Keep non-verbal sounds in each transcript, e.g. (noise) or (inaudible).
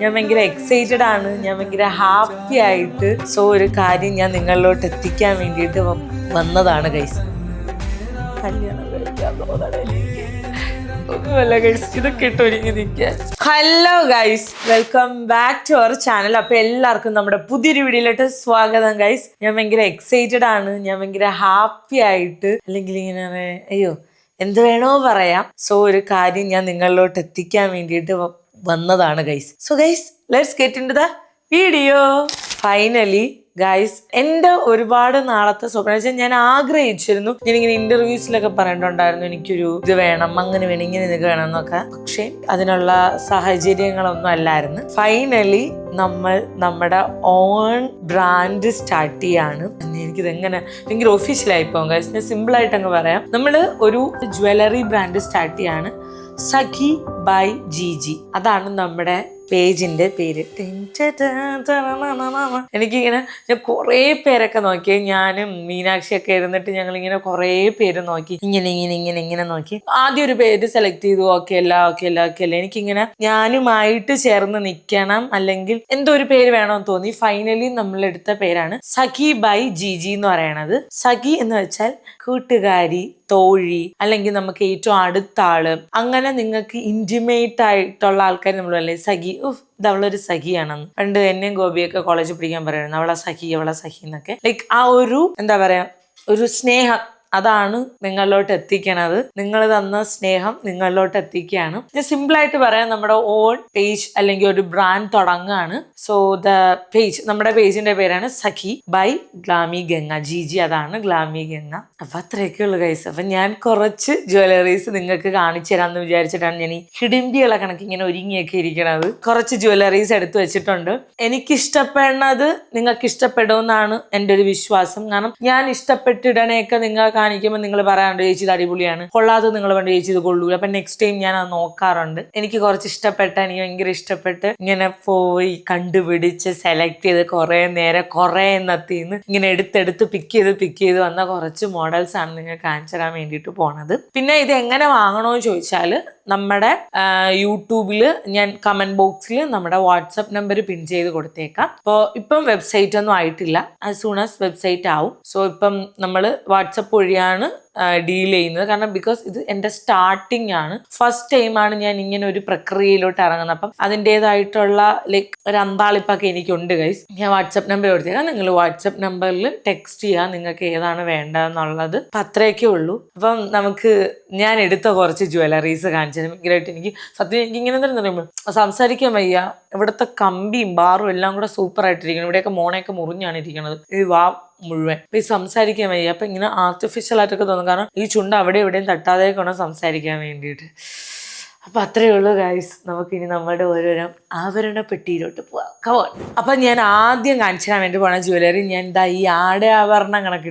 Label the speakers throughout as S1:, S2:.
S1: ഞാൻ ഭയങ്കര എക്സൈറ്റഡ് ആണ്. ഞാൻ ഭയങ്കര ഹാപ്പി ആയിട്ട്. സോ ഒരു കാര്യം ഞാൻ നിങ്ങളിലോട്ട് എത്തിക്കാൻ വേണ്ടിയിട്ട് വന്നതാണ് കൈസ് കല്യാണം ഇതൊക്കെ hello guys welcome back to our channel അപ്പൊ എല്ലാവർക്കും നമ്മുടെ പുതിയൊരു വീഡിയോയിലോട്ട് സ്വാഗതം ഗൈസ് ഞാൻ ഭയങ്കര എക്സൈറ്റഡ് ആണ്. ഞാൻ ഭയങ്കര ഹാപ്പി ആയിട്ട്. അല്ലെങ്കിൽ ഇങ്ങനെ അയ്യോ എന്ത് വേണോ പറയാം. സോ ഒരു കാര്യം ഞാൻ നിങ്ങളിലോട്ട് എത്തിക്കാൻ വേണ്ടിയിട്ട് വന്നതാണ് guys so guys let's get into the video finally guys എന്റെ ഒരുപാട് നാളത്തെ സ്വപ്നം. ഞാൻ ആഗ്രഹിച്ചിരുന്നു. ഞാനിങ്ങനെ ഇന്റർവ്യൂസിലൊക്കെ പറഞ്ഞിട്ടുണ്ടായിരുന്നു. എനിക്കൊരു ഇത് വേണം അങ്ങനെ വേണം ഇങ്ങനെ ഇത് വേണം എന്നൊക്കെ. പക്ഷേ അതിനുള്ള സാഹചര്യങ്ങളൊന്നും അല്ലായിരുന്നു. ഫൈനലി നമ്മൾ നമ്മുടെ ഓൺ ബ്രാൻഡ് സ്റ്റാർട്ട് ചെയ്യാണ്. എനിക്കിത് എങ്ങനെ ഭയങ്കര ഒഫീഷ്യലായി പോകും ഗൈസ് ഞാൻ സിമ്പിൾ ആയിട്ട് അങ്ങ് പറയാം. നമ്മൾ ഒരു ജ്വല്ലറി ബ്രാൻഡ് സ്റ്റാർട്ട് ചെയ്യാണ്. സഖി ബൈ ജി ജി അതാണ് നമ്മുടെ പേജിന്റെ പേര്. എനിക്കിങ്ങനെ ഞാൻ കുറേ പേരൊക്കെ നോക്കി. ഞാനും മീനാക്ഷിയൊക്കെ ഇരുന്നിട്ട് ഞങ്ങൾ ഇങ്ങനെ കുറേ പേര് നോക്കി. ഇങ്ങനെ ഇങ്ങനെ ഇങ്ങനെ ഇങ്ങനെ നോക്കി. ആദ്യം ഒരു പേര് സെലക്ട് ചെയ്തു. ഓക്കെ അല്ല ഓക്കെ അല്ല ഓക്കെ അല്ല എനിക്കിങ്ങനെ ഞാനുമായിട്ട് ചേർന്ന് നിൽക്കണം അല്ലെങ്കിൽ എന്തോ ഒരു പേര് വേണമെന്ന് തോന്നി. ഫൈനലി നമ്മൾ എടുത്ത പേരാണ് സഖി ബൈ ജി ജി എന്ന് പറയണത്. സഖി എന്ന് വെച്ചാൽ കൂട്ടുകാരി തോഴി അല്ലെങ്കിൽ നമുക്ക് ഏറ്റവും അടുത്ത ആൾ. അങ്ങനെ നിങ്ങൾക്ക് ഇന്റിമേറ്റ് ആയിട്ടുള്ള ആൾക്കാർ നമ്മൾ അല്ലേ സഖി ഉഫ് അവളൊരു സഖിയാണെന്ന്. പണ്ട് എന്നെയും ഗോപിയൊക്കെ കോളേജിൽ പഠിക്കാൻ പറയുന്നത് അവളെ സഖി അവളെ സഖി എന്നൊക്കെ. ലൈക്ക് ആ ഒരു എന്താ പറയാ ഒരു സ്നേഹം അതാണ് നിങ്ങളിലോട്ട് എത്തിക്കണത്. നിങ്ങൾ തന്ന സ്നേഹം നിങ്ങളിലോട്ട് എത്തിക്കുകയാണ്. ഞാൻ സിമ്പിൾ ആയിട്ട് പറയാം നമ്മുടെ ഓൺ പേജ് അല്ലെങ്കിൽ ഒരു ബ്രാൻഡ് തുടങ്ങുകയാണ് സോ ദ പേജ് നമ്മുടെ പേജിന്റെ പേരാണ് Sakhi by Glamy Ganga. G G അതാണ് ഗ്ലാമി ഗംഗ. അപ്പൊ അത്രയൊക്കെ ഉള്ളു കൈസ് അപ്പൊ ഞാൻ കുറച്ച് ജ്വല്ലറീസ് നിങ്ങൾക്ക് കാണിച്ചു തരാമെന്ന് വിചാരിച്ചിട്ടാണ് ഞാൻ ഈ ഹിഡിംബിയുള്ള കണക്ക് ഇങ്ങനെ ഒരുങ്ങിയൊക്കെ ഇരിക്കണത്. കുറച്ച് ജ്വല്ലറീസ് എടുത്തു വെച്ചിട്ടുണ്ട്. എനിക്ക് ഇഷ്ടപ്പെടുന്നത് നിങ്ങൾക്ക് ഇഷ്ടപ്പെടുമെന്നാണ് എന്റെ ഒരു വിശ്വാസം. കാരണം ഞാൻ ഇഷ്ടപ്പെട്ടിടനെയൊക്കെ നിങ്ങൾ കാണിക്കുമ്പോൾ നിങ്ങൾ പറയാറുണ്ട് ചേച്ചി ഇത് അടിപൊളിയാണ്. കൊള്ളാതെ നിങ്ങൾ വേണ്ട ചേച്ചി ഇത് കൊള്ളൂല. അപ്പൊ നെക്സ്റ്റ് ടൈം ഞാൻ അത് നോക്കാറുണ്ട്. എനിക്ക് കുറച്ച് ഇഷ്ടപ്പെട്ട എനിക്ക് ഭയങ്കര ഇഷ്ടപ്പെട്ട് ഇങ്ങനെ പോയി കണ്ടുപിടിച്ച് സെലക്ട് ചെയ്ത് കുറേ നേരം കുറെ എണ്ണത്തിന്ന് ഇങ്ങനെ എടുത്തെടുത്ത് പിക്ക് ചെയ്ത് പിക്ക് ചെയ്ത് വന്ന കുറച്ച് മോഡൽസ് ആണ് നിങ്ങൾ കാണിച്ചു തരാൻ വേണ്ടിയിട്ട് പോണത്. പിന്നെ ഇത് എങ്ങനെ വാങ്ങണമെന്ന് ചോദിച്ചാൽ നമ്മുടെ യൂട്യൂബിൽ ഞാൻ കമന്റ് ബോക്സിൽ നമ്മുടെ വാട്സപ്പ് നമ്പർ പിൻ ചെയ്ത് കൊടുത്തേക്കാം. അപ്പോൾ ഇപ്പം വെബ്സൈറ്റ് ഒന്നും ആയിട്ടില്ല. ആസ് സൂൺ ആസ് വെബ്സൈറ്റ് ആവും. സോ ഇപ്പം നമ്മൾ വാട്സപ്പ് വഴിയാണ് ഡീൽ ചെയ്യുന്നത്. കാരണം ബിക്കോസ് ഇത് എന്റെ സ്റ്റാർട്ടിംഗ് ആണ്. ഫസ്റ്റ് ടൈം ആണ് ഞാൻ ഇങ്ങനെ ഒരു പ്രക്രിയയിലോട്ട് ഇറങ്ങുന്നത്. അപ്പം അതിന്റെതായിട്ടുള്ള ലൈക്ക് ഒരു അന്താളിപ്പൊക്കെ എനിക്കുണ്ട് ഗൈസ് ഞാൻ വാട്സപ്പ് നമ്പർ കൊടുത്തേക്കാം നിങ്ങൾ വാട്സപ്പ് നമ്പറിൽ ടെക്സ്റ്റ് ചെയ്യാം നിങ്ങൾക്ക് ഏതാണ് വേണ്ടതെന്നുള്ളത്. അപ്പം അത്രയൊക്കെ ഉള്ളൂ. അപ്പം നമുക്ക് ഞാൻ എടുത്ത കുറച്ച് ജ്വല്ലറീസ് കാണിച്ചത് ഭയങ്കരമായിട്ട് എനിക്ക് സത്യം എനിക്ക് ഇങ്ങനെ തന്നെ പറയുമ്പോൾ സംസാരിക്കാൻ വയ്യ. ഇവിടുത്തെ കമ്പിയും ബാറും എല്ലാം കൂടെ സൂപ്പർ ആയിട്ടിരിക്കണം ഇവിടെയൊക്കെ മോണയൊക്കെ മുറിഞ്ഞാണ് ഇരിക്കുന്നത്. ഈ വാ മുഴുവൻ. അപ്പം ഈ സംസാരിക്കാൻ വയ്യ. അപ്പൊ ഇങ്ങനെ ആർട്ടിഫിഷ്യൽ ആയിട്ടൊക്കെ തോന്നും കാരണം ഈ ചുണ്ട് അവിടെ എവിടെയും തട്ടാതെ വേണം സംസാരിക്കാൻ വേണ്ടിയിട്ട്. അപ്പം അത്രയേ ഉള്ളൂ ഗൈസ് നമുക്കിനി നമ്മുടെ ഓരോരോ ആഭരണ പെട്ടിയിലോട്ട് പോവാം. കവോൺ അപ്പം ഞാൻ ആദ്യം കാണിച്ചു തരാൻ വേണ്ടി പോണ ജ്വല്ലറി ഞാൻ ഇതാ ഈ ആടെ ആഭരണം കണക്ക്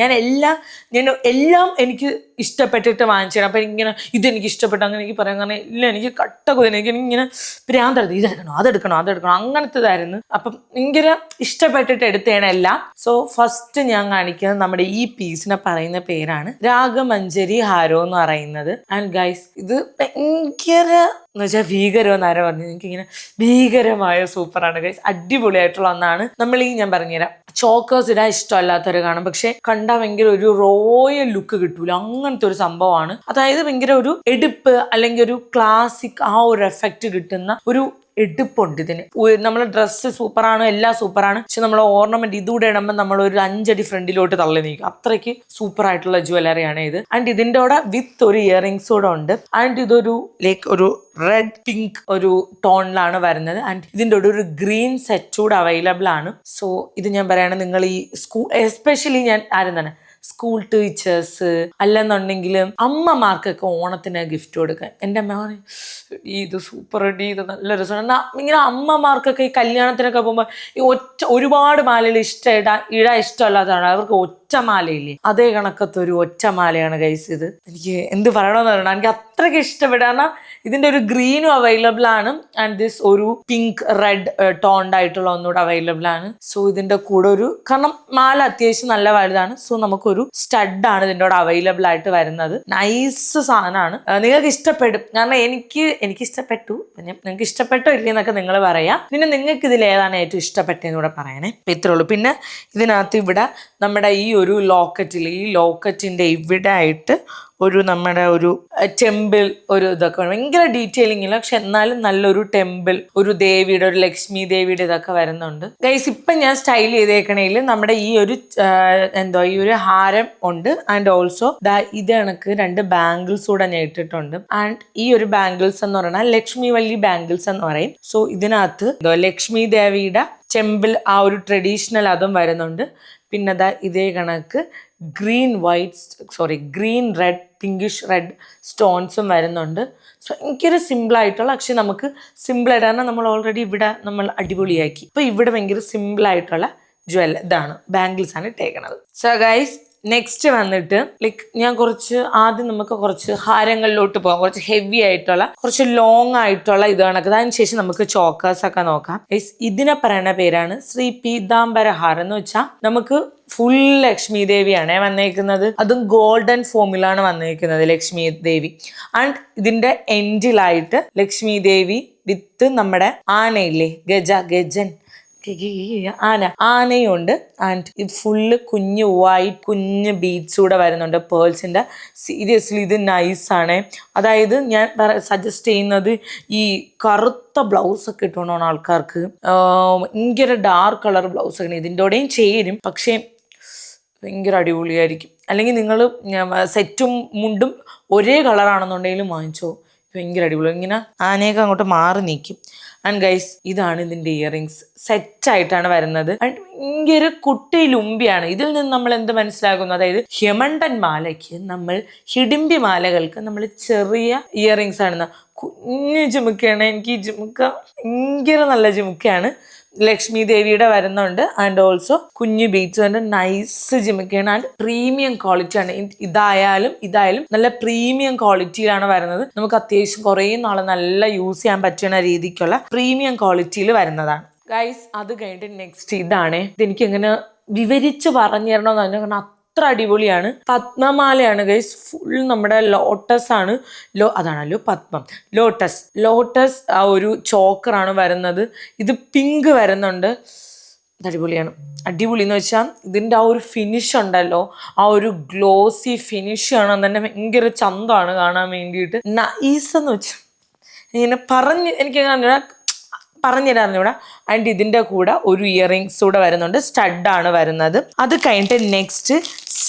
S1: ഞാൻ എല്ലാം ഞാൻ എല്ലാം എനിക്ക് ഇഷ്ടപ്പെട്ടിട്ട് വാങ്ങിച്ചു അപ്പം ഇങ്ങനെ ഇതെനിക്ക് ഇഷ്ടപ്പെട്ടു അങ്ങനെ എനിക്ക് പറയാൻ കാരണം ഇല്ല എനിക്ക് കട്ട കുതിര എനിക്ക് ഇങ്ങനെ ഭ്രാന്തരുത് ഇതെടുക്കണോ അതെടുക്കണോ അതെടുക്കണോ അങ്ങനത്തേതായിരുന്നു. അപ്പം ഭയങ്കര ഇഷ്ടപ്പെട്ടിട്ട് എടുത്തേണല്ല സോ ഫസ്റ്റ് ഞാൻ കാണിക്കുന്നത് നമ്മുടെ ഈ പീസിനെ പറയുന്ന പേരാണ് രാഗമഞ്ജരി ഹാരോ എന്ന് പറയുന്നത്. ആൻഡ് ഗൈസ് ഇത് ഭയങ്കര എന്ന് വെച്ചാൽ ഭീകരം എന്ന് ആരാ പറഞ്ഞു എനിക്കിങ്ങനെ ഭീകരമായ സൂപ്പറാണ് ഗൈസ് അടിപൊളിയായിട്ടുള്ള ഒന്നാണ്. നമ്മൾ ഈ ഞാൻ പറഞ്ഞുതരാം. ചോക്കേഴ്സ് ഇടാൻ ഇഷ്ടമല്ലാത്തവർ കാണും. പക്ഷെ കണ്ടാൽ ഭയങ്കര ഒരു റോയൽ ലുക്ക് കിട്ടൂല. അങ്ങനത്തെ ഒരു സംഭവമാണ്. അതായത് ഭയങ്കര ഒരു എടുപ്പ് അല്ലെങ്കിൽ ഒരു ക്ലാസിക് ആ ഒരു എഫക്റ്റ് കിട്ടുന്ന ഒരു എടുപ്പുണ്ട് ഇതിന്. നമ്മളെ ഡ്രസ്സ് സൂപ്പറാണ് എല്ലാം സൂപ്പറാണ് പക്ഷെ നമ്മൾ ഓർണമെന്റ് ഇതുകൂടെ ഇടുമ്പോൾ നമ്മൾ ഒരു അഞ്ചടി ഫ്രണ്ടിലോട്ട് തള്ളി നീക്കും. അത്രയ്ക്ക് സൂപ്പർ ആയിട്ടുള്ള ജ്വല്ലറിയാണ് ഇത്. ആൻഡ് ഇതിന്റെ കൂടെ വിത്ത് ഒരു ഇയറിങ്സ് കൂടെ ഉണ്ട്. ആൻഡ് ഇതൊരു ലൈക്ക് ഒരു റെഡ് പിങ്ക് ഒരു ടോണിലാണ് വരുന്നത്. ആൻഡ് ഇതിന്റെ കൂടെ ഒരു ഗ്രീൻ സെറ്റ് കൂടെ അവൈലബിൾ ആണ്. സോ ഇത് ഞാൻ പറയുകയാണെങ്കിൽ നിങ്ങൾ ഈ സ്കൂൾ എസ്പെഷ്യലി ഞാൻ ആരും തന്നെ സ്കൂൾ ടീച്ചേഴ്സ് അല്ലെന്നുണ്ടെങ്കിൽ അമ്മമാർക്കൊക്കെ ഓണത്തിന് ഗിഫ്റ്റ് കൊടുക്കാൻ. എന്റെ അമ്മ പറയും, ഇത് സൂപ്പർ അടി ഇത് നല്ല രസമാണ്. എന്നാൽ ഇങ്ങനെ അമ്മമാർക്കൊക്കെ ഈ കല്യാണത്തിനൊക്കെ പോകുമ്പോൾ ഈ ഒറ്റ ഒരുപാട് മാലയിൽ ഇഷ്ടം ഇടാൻ ഇടാൻ ഇഷ്ടമല്ലാത്തതാണ്. അവർക്ക് ഒറ്റ ഒറ്റമാലയില്ലേ? അതേ കണക്കത്തെ ഒരു ഒറ്റമാലയാണ് ഗൈസ് ഇത്. എനിക്ക് എന്ത് പറയണമെന്ന് പറയണം എനിക്ക് അത്രയ്ക്ക് ഇഷ്ടപ്പെടാന ഇതിന്റെ ഒരു ഗ്രീനും അവൈലബിൾ ആണ്. ആൻഡ് ദിസ് ഒരു പിങ്ക് റെഡ് ടോണ്ട് ആയിട്ടുള്ള ഒന്നുകൂടെ അവൈലബിൾ ആണ്. സോ ഇതിന്റെ കൂടെ ഒരു കാരണം മാല അത്യാവശ്യം നല്ല വലുതാണ്. സോ നമുക്കൊരു സ്റ്റഡ് ആണ് ഇതിന്റെ കൂടെ അവൈലബിൾ ആയിട്ട് വരുന്നത്. നൈസ് സാധനമാണ്. നിങ്ങൾക്ക് ഇഷ്ടപ്പെടും. കാരണം എനിക്ക് എനിക്ക് ഇഷ്ടപ്പെട്ടു. പിന്നെ നിങ്ങൾക്ക് ഇഷ്ടപ്പെട്ടോ ഇല്ലെന്നൊക്കെ നിങ്ങൾ പറയാം. പിന്നെ നിങ്ങൾക്ക് ഇതിൽ ഏതാണ് ഏറ്റവും ഇഷ്ടപ്പെട്ടതെന്ന് കൂടെ പറയണേ. ഇത്രേ ഉള്ളൂ. പിന്നെ ഇതിനകത്ത് ഇവിടെ നമ്മുടെ ഈ ഒരു ലോക്കറ്റിൽ ഈ ലോക്കറ്റിന്റെ ഇവിടെ ആയിട്ട് ഒരു നമ്മുടെ ഒരു ടെമ്പിൾ ഒരു ഇതൊക്കെ ഭയങ്കര ഡീറ്റെയിലിംഗ് പക്ഷെ എന്നാലും നല്ലൊരു ടെമ്പിൾ ഒരു ദേവിയുടെ ഒരു ലക്ഷ്മി ദേവിയുടെ ഇതൊക്കെ വരുന്നുണ്ട്. ഗൈസ് ഇപ്പം ഞാൻ സ്റ്റൈൽ ചെയ്തേക്കണേൽ നമ്മുടെ ഈ ഒരു എന്തോ ഈ ഒരു ഹാരം ഉണ്ട്. ആൻഡ് ഓൾസോ ദ ഇത് കണക്ക് രണ്ട് ബാംഗിൾസ് കൂടെ ഞാൻ ഇട്ടിട്ടുണ്ട്. ആൻഡ് ഈ ഒരു ബാംഗിൾസ് എന്ന് പറഞ്ഞാൽ ലക്ഷ്മി വല്ലി ബാംഗിൾസ് എന്ന് പറയും. സോ ഇതിനകത്ത് എന്തോ ലക്ഷ്മി ദേവിയുടെ ചെമ്പിൾ ആ ഒരു ട്രഡീഷണൽ അതും വരുന്നുണ്ട്. പിന്നെ അതാ ഇതേ കണക്ക് green white sorry green red pinkish red സ്റ്റോൺസും വരുന്നുണ്ട്. സോ എനിക്കൊരു സിമ്പിളായിട്ടുള്ള പക്ഷേ നമുക്ക് കാരണം നമ്മൾ ഓൾറെഡി ഇവിടെ നമ്മൾ അടിപൊളിയാക്കി. ഇപ്പോൾ ഇവിടെ ഭയങ്കര സിമ്പിളായിട്ടുള്ള ജ്വല്ല ഇതാണ്. ബാംഗിൾസ് ആണ് ഇട്ടേക്കണത്. സോ ഗൈസ് നെക്സ്റ്റ് വന്നിട്ട് ലൈക്ക് ഞാൻ കുറച്ച് ആദ്യം നമുക്ക് കുറച്ച് ഹാരങ്ങളിലോട്ട് പോകാം. കുറച്ച് ഹെവി ആയിട്ടുള്ള കുറച്ച് ലോങ് ആയിട്ടുള്ള ഇത് കണക്ക് അതിനുശേഷം നമുക്ക് ചോക്കേഴ്സ് ഒക്കെ നോക്കാം. ഇതിനെ പറയുന്ന പേരാണ് ശ്രീ പീതാംബര ഹാരം എന്ന് വെച്ചാൽ നമുക്ക് ഫുൾ ലക്ഷ്മി ദേവിയാണ് വന്നേക്കുന്നത്. അതും ഗോൾഡൻ ഫോമിലാണ് വന്നേക്കുന്നത് ലക്ഷ്മി ദേവി. ആൻഡ് ഇതിന്റെ എൻഡിലായിട്ട് ലക്ഷ്മി ദേവി വിത്ത് നമ്മുടെ ആനയില്ലേ? ഗജ ഗജൻ. ആന. ആനയുണ്ട്. ആൻഡ് ഇത് ഫുള്ള് കുഞ്ഞ് വൈറ്റ് കുഞ്ഞ് ബീഡ്സ് കൂടെ വരുന്നുണ്ട് പേൾസിന്റെ സീരിയസ്ലി ഇത് നൈസ് ആണ്. അതായത് ഞാൻ സജസ്റ്റ് ചെയ്യുന്നത് ഈ കറുത്ത ബ്ലൗസ് ഒക്കെ ഇട്ടുകൊണ്ടാണ് ആൾക്കാർക്ക്. ഭയങ്കര ഡാർക്ക് കളർ ബ്ലൗസ് ഒക്കെ ഇതിന്റെ കൂടെയും ചേരും. പക്ഷേ ഭയങ്കര അടിപൊളിയായിരിക്കും. അല്ലെങ്കിൽ നിങ്ങൾ സെറ്റും മുണ്ടും ഒരേ കളറാണെന്നുണ്ടെങ്കിലും വാങ്ങിച്ചോ. ഭയങ്കര അടിപൊളി. ഇങ്ങനെ ആനയൊക്കെ അങ്ങോട്ട് മാറി നിൽക്കും. ആൻഡ് ഗൈസ് ഇതാണ് ഇതിന്റെ ഇയറിങ്സ് സെറ്റായിട്ടാണ് വരുന്നത്. ആൻഡ് ഭയങ്കര കുട്ടി ലുമ്പിയാണ് ഇതിൽ നിന്ന് നമ്മൾ എന്ത് മനസ്സിലാക്കുന്നു? അതായത് ഹിമണ്ടൻ മാലയ്ക്ക് നമ്മൾ ഹിഡിമ്പി മാലകൾക്ക് നമ്മൾ ചെറിയ ഇയറിങ്സ് ആണ് കുഞ്ഞു ജുമുക്കയാണ്. എനിക്ക് ഈ ചുമക്ക ഭയങ്കര നല്ല ജുമുക്കയാണ്. ലക്ഷ്മി ദേവിയുടെ വരുന്നുണ്ട് ആൻഡ് ഓൾസോ കുഞ്ഞു ബീച്ച് ഉണ്ട് നൈസ് ജിമിക്കാണ് ആൻഡ് പ്രീമിയം ക്വാളിറ്റി ആണ്. ഇതായാലും ഇതായാലും നല്ല പ്രീമിയം ക്വാളിറ്റിയിലാണ് വരുന്നത്. നമുക്ക് അത്യാവശ്യം കുറേ നാളെ നല്ല യൂസ് ചെയ്യാൻ പറ്റുന്ന രീതിക്കുള്ള പ്രീമിയം ക്വാളിറ്റിയിൽ വരുന്നതാണ്. ഗൈസ് അത് കഴിഞ്ഞിട്ട് നെക്സ്റ്റ് ഇതാണ്. ഇതെനിക്ക് എങ്ങനെ വിവരിച്ച് പറഞ്ഞു തരണമെന്ന് പറഞ്ഞാൽ അത്ര അടിപൊളിയാണ്. പത്മമാലയാണ് ഗൈസ് ഫുൾ നമ്മുടെ ലോട്ടസ് ആണ്. ലോ അതാണല്ലോ പത്മം. ലോട്ടസ് ലോട്ടസ് ആ ഒരു ചോക്കറാണ് വരുന്നത്. ഇത് പിങ്ക് വരുന്നുണ്ട്. ഇത് അടിപൊളിയാണ്. അടിപൊളി എന്ന് വെച്ചാൽ ഇതിന്റെ ആ ഒരു ഫിനിഷ് ഉണ്ടല്ലോ. ആ ഒരു ഗ്ലോസി ഫിനിഷ് കാണാൻ തന്നെ ഭയങ്കര ചന്തമാണ് കാണാൻ വേണ്ടിയിട്ട്. നൈസ് എന്ന് വെച്ചാൽ ഇങ്ങനെ പറഞ്ഞ് എനിക്ക് പറഞ്ഞു പറഞ്ഞുതരാറുണ്ട് ഇവിടെ ആൻഡ് ഇതിന്റെ കൂടെ ഒരു ഇയറിങ്സ് കൂടെ വരുന്നുണ്ട്. സ്റ്റഡാണ് വരുന്നത്. അത് കഴിഞ്ഞിട്ട് നെക്സ്റ്റ്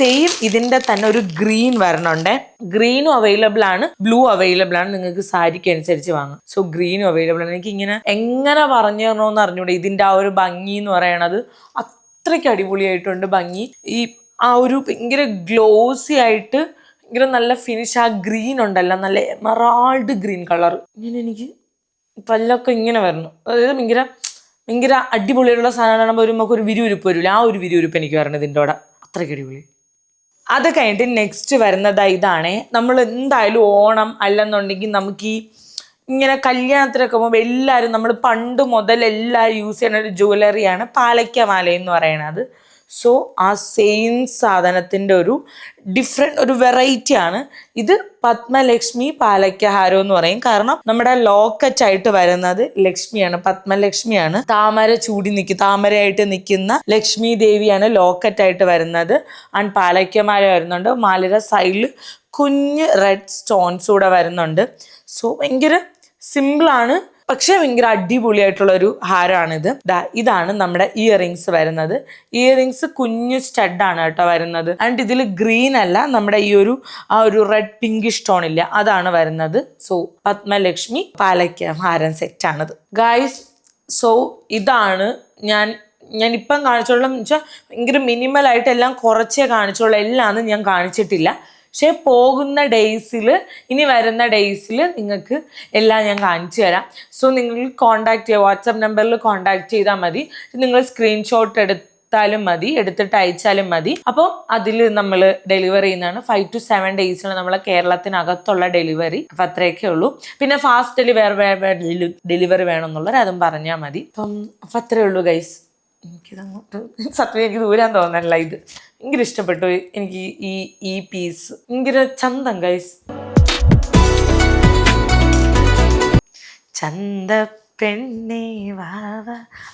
S1: സെയിം ഇതിന്റെ തന്നെ ഒരു ഗ്രീൻ വരണുണ്ട്. ഗ്രീനും അവൈലബിൾ ആണ്. ബ്ലൂ അവൈലബിൾ ആണ്. നിങ്ങൾക്ക് സാരിക്ക് അനുസരിച്ച് വാങ്ങാം. സോ ഗ്രീനും അവൈലബിൾ ആണ്. എനിക്ക് ഇങ്ങനെ എങ്ങനെ പറഞ്ഞു തരണമെന്ന് അറിഞ്ഞൂടെ. ഇതിന്റെ ആ ഒരു ഭംഗി എന്ന് പറയണത് അത്രയ്ക്ക് അടിപൊളിയായിട്ടുണ്ട് ഭംഗി. ഈ ആ ഒരു ഭയങ്കര ഗ്ലോസി ആയിട്ട് ഭയങ്കര നല്ല ഫിനിഷ് ആ ഗ്രീൻ ഉണ്ടല്ലോ. നല്ല എമറാൾഡ് ഗ്രീൻ കളർ ഇങ്ങനെ എനിക്ക് പല്ലൊക്കെ ഇങ്ങനെ വരണം. അതായത് ഭയങ്കര ഭയങ്കര അടിപൊളിയായിട്ടുള്ള സാധനം കാണുമ്പോൾ നമുക്ക് ഒരു വിരുവിരിപ്പ് വരില്ല ആ ഒരു വിരിയുരുപ്പ് എനിക്ക് വരണം ഇതിന്റെ കൂടെ അത്രയ്ക്ക് അടിപൊളി. അത് കഴിഞ്ഞിട്ട് നെക്സ്റ്റ് വരുന്നത് ഇതാണ്. നമ്മൾ എന്തായാലും ഓണം അല്ലെന്നുണ്ടെങ്കിൽ നമുക്ക് ഈ ഇങ്ങനെ കല്യാണത്തിനൊക്കെ പോകുമ്പോൾ എല്ലാവരും നമ്മൾ പണ്ട് മുതൽ എല്ലാവരും യൂസ് ചെയ്യുന്ന ഒരു ജ്വല്ലറിയാണ് പാലയ്ക്ക മാല എന്ന് പറയുന്നത് സോ ആ സെയിം സാധനത്തിന്റെ ഒരു ഡിഫറെന്റ് ഒരു വെറൈറ്റി ആണ്. ഇത് പത്മലക്ഷ്മി പാലക്കഹാരം എന്ന് പറയും. കാരണം നമ്മുടെ ലോക്കറ്റ് ആയിട്ട് വരുന്നത് ലക്ഷ്മിയാണ് പത്മലക്ഷ്മിയാണ്. താമര ചൂടി നിൽക്കും താമരയായിട്ട് നിൽക്കുന്ന ലക്ഷ്മി ദേവിയാണ് ലോക്കറ്റ് ആയിട്ട് വരുന്നത്. ആൻഡ് പാലക്കമാല വരുന്നുണ്ട്. മാലയുടെ സൈഡിൽ കുഞ്ഞ് റെഡ് സ്റ്റോൺസ് കൂടെ വരുന്നുണ്ട്. സോ ഭയങ്കര സിമ്പിളാണ് പക്ഷേ ഭയങ്കര അടിപൊളിയായിട്ടുള്ള ഒരു ഹാരമാണിത് ഇതാണ് നമ്മുടെ ഇയറിങ്സ് വരുന്നത്. ഇയറിങ്സ് കുഞ്ഞു സ്റ്റഡാണ് കേട്ടോ വരുന്നത്. ആൻഡ് ഇതിൽ ഗ്രീൻ അല്ല നമ്മുടെ ഈ ഒരു ആ ഒരു റെഡ് പിങ്ക് സ്റ്റോൺ ഇല്ല. അതാണ് വരുന്നത്. സോ പത്മലക്ഷ്മി പാലയ്ക്ക ഹാരം സെറ്റാണിത് ഗായ്സ് സോ ഇതാണ് ഞാൻ ഞാൻ ഇപ്പം കാണിച്ചോളാം എന്ന് വെച്ചാൽ ഭയങ്കര മിനിമലായിട്ട് എല്ലാം കുറച്ചേ കാണിച്ചോളൂ. എല്ലാം ഞാൻ കാണിച്ചിട്ടില്ല. പക്ഷേ പോകുന്ന ഡേയ്സിൽ ഇനി വരുന്ന ഡേയ്സിൽ നിങ്ങൾക്ക് എല്ലാം ഞാൻ കാണിച്ചു തരാം. സോ നിങ്ങൾ കോൺടാക്ട് ചെയ്യുക വാട്സപ്പ് നമ്പറിൽ കോൺടാക്ട് ചെയ്താൽ മതി. നിങ്ങൾ സ്ക്രീൻഷോട്ട് എടുത്ത് എടുത്താലും മതി എടുത്തിട്ട് അയച്ചാലും മതി. അപ്പോൾ അതിൽ നമ്മൾ ഡെലിവറി ചെയ്യുന്നതാണ്. ഫൈവ് ടു സെവൻ ഡേയ്സിലാണ് നമ്മളെ കേരളത്തിനകത്തുള്ള ഡെലിവറി അപ്പം അത്രയൊക്കെ ഉള്ളൂ. പിന്നെ ഫാസ്റ്റ് ഡെലിവറി ഡെലിവറി വേണമെന്നുള്ളവർ അതും പറഞ്ഞാൽ മതി. അപ്പം അപ്പം അത്രേ ഉള്ളൂ ഗൈസ് എനിക്കിതങ്ങോട്ട് (laughs) സത്യം എനിക്ക് ദൂരാൻ തോന്നല്ല ഇത്. ഭയങ്കര ഇഷ്ടപ്പെട്ടു. എനിക്ക് ഈ ഈ പീസ് ഭയങ്കര ചന്തം ഗൈസ് ചന്ത വാവ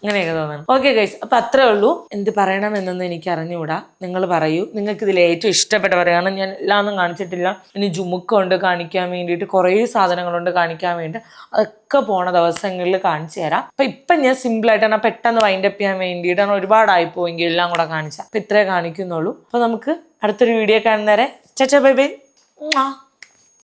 S1: അങ്ങനെയൊക്കെ തോന്നുന്നു ഓക്കെ ഗൈസ് അപ്പൊ അത്രേ ഉള്ളൂ. എന്ത് പറയണം എന്നൊന്നും എനിക്ക് അറിഞ്ഞുകൂടാ. നിങ്ങൾ പറയൂ. നിങ്ങൾക്ക് ഇതിൽ ഏറ്റവും ഇഷ്ടപ്പെട്ട പറയുക കാരണം ഞാൻ എല്ലാമൊന്നും കാണിച്ചിട്ടില്ല. ഇനി ജുമുക്കുണ്ട് കാണിക്കാൻ വേണ്ടിയിട്ട് കുറേ സാധനങ്ങളുണ്ട് കാണിക്കാൻ വേണ്ടി. അതൊക്കെ പോണ ദിവസങ്ങളിൽ കാണിച്ചു തരാം. അപ്പൊ ഇപ്പം ഞാൻ ആയിട്ടാണ് പെട്ടെന്ന് വൈൻഡ് അപ്പ് ചെയ്യാൻ വേണ്ടിയിട്ടാണ് ഒരുപാടായി പോയെങ്കിൽ എല്ലാം കൂടെ കാണിച്ചാൽ അപ്പൊ ഇത്രേ കാണിക്കുന്നുള്ളൂ. അപ്പൊ നമുക്ക് അടുത്തൊരു വീഡിയോ കാണുന്നേരെ ചച്ച ബൈ ബൈ